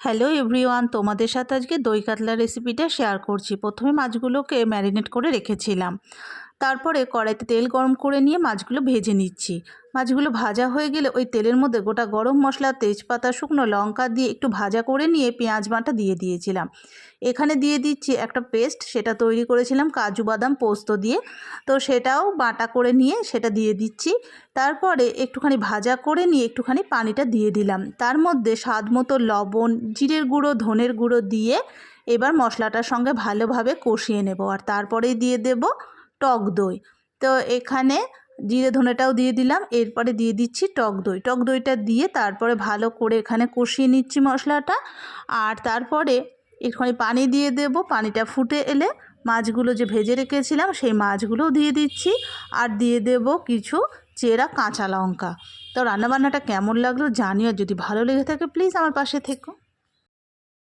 Hello everyone তোমাদের সাথে আজকে দই কাতলা রেসিপিটা শেয়ার করছি। প্রথমে মাছগুলোকে ম্যারিনেট করে রেখেছিলাম। তারপরে কড়াইতে তেল গরম করে নিয়ে মাছগুলো ভেজে নিচ্ছি। মাছগুলো ভাজা হয়ে গেলে ওই তেলের মধ্যে গোটা গরম মশলা, তেজপাতা, শুকনো লঙ্কা দিয়ে একটু ভাজা করে নিয়ে পেঁয়াজ বাটা দিয়ে দিয়েছিলাম। এখানে দিয়ে দিচ্ছি একটা পেস্ট, সেটা তৈরি করেছিলাম কাজু বাদাম পোস্ত দিয়ে। তো সেটাও বাটা করে নিয়ে সেটা দিয়ে দিচ্ছি। তারপরে একটুখানি ভাজা করে নিয়ে একটুখানি পানিটা দিয়ে দিলাম। তার মধ্যে স্বাদ মতো লবণ, জিরের গুঁড়ো, ধনের গুঁড়ো দিয়ে এবার মশলাটার সঙ্গে ভালোভাবে কষিয়ে নেব। আর তারপরেই দিয়ে দেব টক দই। তো এখানে জিরে ধনেটাও দিয়ে দিলাম, এরপরে দিয়ে দিচ্ছি টক দই। টক দইটা দিয়ে তারপরে ভালো করে এখানে কষিয়ে নিচ্ছি মশলাটা। আর তারপরে এখানে পানি দিয়ে দেব, পানিটা ফুটে এলে মাছগুলো যে ভেজে রেখেছিলাম সেই মাছগুলোও দিয়ে দিচ্ছি। আর দিয়ে দেব কিছু চেরা কাঁচা লঙ্কা। তো রান্নাবান্নাটা কেমন লাগল জানিও যদি ভালো লেগে থাকে প্লিজ আমার পাশে থেকো।